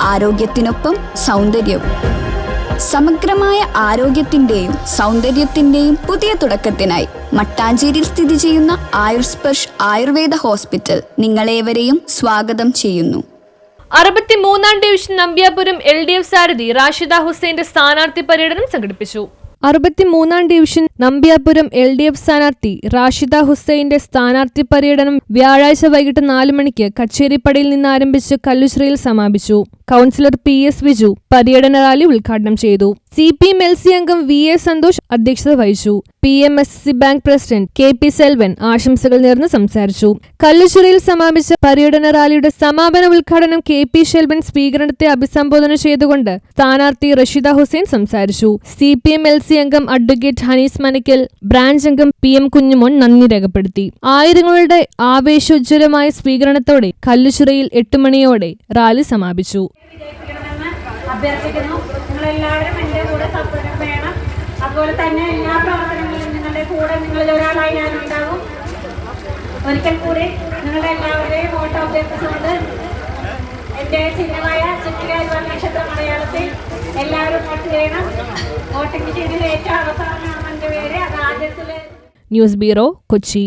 ആരോഗ്യത്തിനൊപ്പം സൗന്ദര്യവും. സമഗ്രമായ ആരോഗ്യത്തിന്റെയും സൗന്ദര്യത്തിന്റെയും പുതിയ തുടക്കത്തിനായി മട്ടാഞ്ചേരിയിൽ സ്ഥിതി ചെയ്യുന്ന ആയുർസ്പർഷ് ആയുർവേദ ഹോസ്പിറ്റൽ നിങ്ങളേവരെയും സ്വാഗതം ചെയ്യുന്നു. അറുപത്തിമൂന്നാം division Nambyapuram L D F സാരഥി റാഷിദ ഹുസൈന്റെ സ്ഥാനാർത്ഥി പര്യടനം സംഘടിപ്പിച്ചു. അറുപത്തിമൂന്നാം division Nambyapuram L D F സ്ഥാനാർത്ഥി റാഷിദ ഹുസൈന്റെ സ്ഥാനാർത്ഥി പര്യടനം വ്യാഴാഴ്ച വൈകിട്ട് നാല് മണിക്ക് കച്ചേരിപ്പടിയിൽ നിന്ന് ആരംഭിച്ച് കല്ലുശ്രീയിൽ സമാപിച്ചു. കൗൺസിലർ പി എസ് വിജു പര്യടന റാലി ഉദ്ഘാടനം ചെയ്തു. C P M L C അംഗം വി എ സന്തോഷ് അധ്യക്ഷത വഹിച്ചു. P M S C bank president K P Selvan ആശംസകൾ നേർന്ന് സംസാരിച്ചു. കല്ലുശ്ശേരിയിൽ സമാപിച്ച പര്യടന റാലിയുടെ സമാപന ഉദ്ഘാടനം കെ പി ഷെൽവൻ സ്വീകരണത്തെ അഭിസംബോധന ചെയ്തുകൊണ്ട് സ്ഥാനാർത്ഥി റഷീദ ഹുസൈൻ സംസാരിച്ചു. C P M L C അംഗം അഡ്വക്കേറ്റ് ഹനീസ് മനക്കൽ ബ്രാഞ്ച് അംഗം പി എം കുഞ്ഞുമോൻ നന്ദി രേഖപ്പെടുത്തി. ആയിരങ്ങളുടെ ആവേശോജ്വലമായ സ്വീകരണത്തോടെ കല്ലുശ്ശേരിയിൽ എട്ട് മണിയോടെ റാലി സമാപിച്ചു. അഭ്യർത്ഥിക്കുന്നു. നിങ്ങളെല്ലാവരും എന്റെ കൂടെ സപ്പോർട്ട് വേണം. അതുപോലെ തന്നെ എല്ലാ പ്രവർത്തനങ്ങളിലും നിങ്ങളുടെ കൂടെ നിങ്ങളിൽ ഒരാളായി ഞാൻ ഉണ്ടാകും ഒരിക്കൽ കൂടി നിങ്ങളുടെ എല്ലാവരുടെയും വോട്ട് അഭ്യർത്ഥിച്ചുകൊണ്ട് എന്റെ ചിഹ്നമായ ചുറ്റികാരി നക്ഷത്ര മലയാളത്തിൽ എല്ലാവരും വോട്ട് ചെയ്യണം. വോട്ടിംഗ് ചെയ്തതിൽ ഏറ്റവും അവസാനമാണ് എന്റെ പേര്. അത് ആദ്യത്തിൽ ന്യൂസ് ബ്യൂറോ കൊച്ചി.